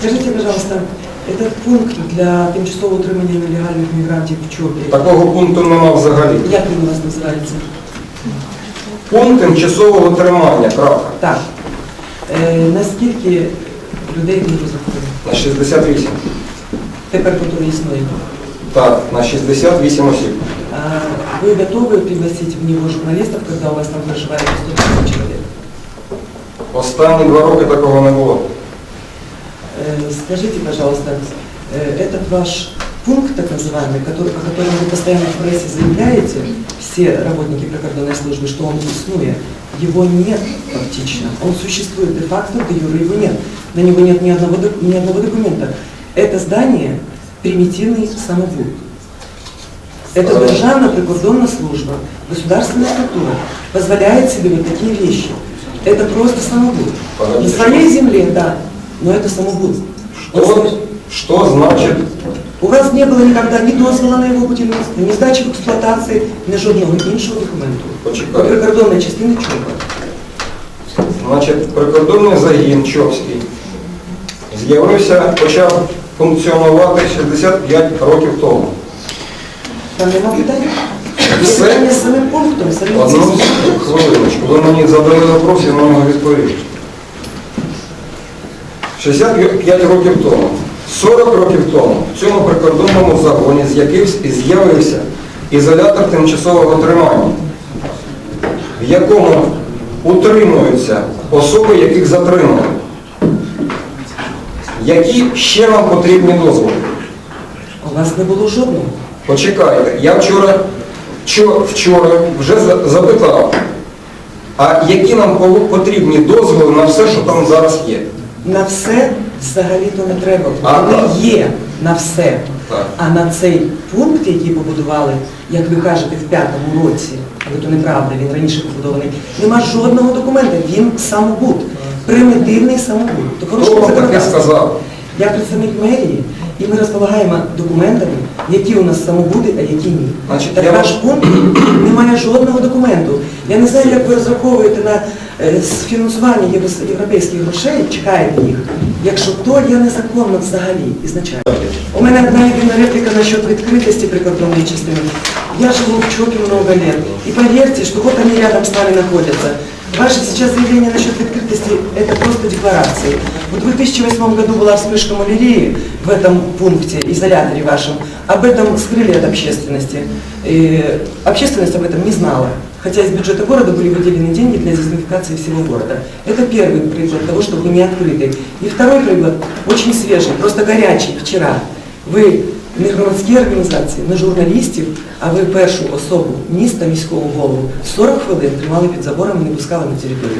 Скажите, пожалуйста, этот пункт для тимчасового утримання нелегальних мігрантів в ЧОПі, Такого пункту нема взагалі. як він у вас називається? Пункт тимчасового тримання, крапка. Так. Е, наскільки людей він розрахований? На 68. Тепер який існує. Так, на 68 осіб. А вы готовы пригласить в него журналистов, когда у вас там проживает 100 тысяч человек? Останні два роки такого не було. Э, Скажите, пожалуйста, э, этот ваш пункт, так называемый, который, по которому вы постоянно в прессе заявляете, все работники прикордонной службы, что он иснует, его нет фактично. Он существует де-факто, де юре его нет. На него нет ни одного, ни одного документа. Это здание примитивный самобуд. Это державная прикордонная служба, государственная структура позволяет себе вот такие вещи. Это просто самобуд. На своей земле, да, но это самобуд. Что, что значит У вас не было никогда ни дозвола на його будівництво, ні здачі в експлуатації, ні жодного іншого документу. Почекайте. До прикордонної частини ЧОПа. Значить, прикордонний загін Чопський з'явився, почав функціонувати 65 років тому. Там нема питань? Є Все. питання з самим пунктом, самим Одну хвилиночку, ви мені задали вопрос, я нього відповів. 65 років тому, 40 років тому в цьому прикордонному загоні з'явився- ізолятор тимчасового тримання, в якому утримуються особи, яких затримали. Які ще вам потрібні дозволи? У вас не було жодного. Почекайте, я вчора, вчора вже запитав, а які нам потрібні дозволи на все, що там зараз є? На все взагалі-то не треба. Вони є на все. Так. А на цей пункт, який побудували, як ви кажете, в п'ятому році, але то неправда, він раніше побудований, нема жодного документа, він самобут. примітивний самобут. То Хто вам таке сказав? Я представник мерії, і ми розполагаємо документами, які у нас самобуди, а які ні. Значить, так я ваш вам- пункт не має жодного документу. Я не знаю, як ви розраховуєте на е, фінансування європейських грошей, чекаєте їх, якщо то є незаконно взагалі ізначально. У мене одна єдина репліка насчет відкритості прикордонної частини. Я живу в ЧОПе много лет, и поверьте, что вот они рядом с нами находятся. Ваши сейчас заявления насчет это просто декларации. В 2008 году была вспышка малярии в этом пункте, изоляторе вашем. Об этом скрыли от общественности. И общественность об этом не знала. Хотя из бюджета города были выделены деньги для дезинфекции всего города. Это первый признак того, что вы не открыты. И второй признак, очень свежий, просто горячий, вчера. Ви не громадські організації, не журналістів, а ви першу особу міста, міського голову 40 хвилин тримали під забором і не пускали на територію.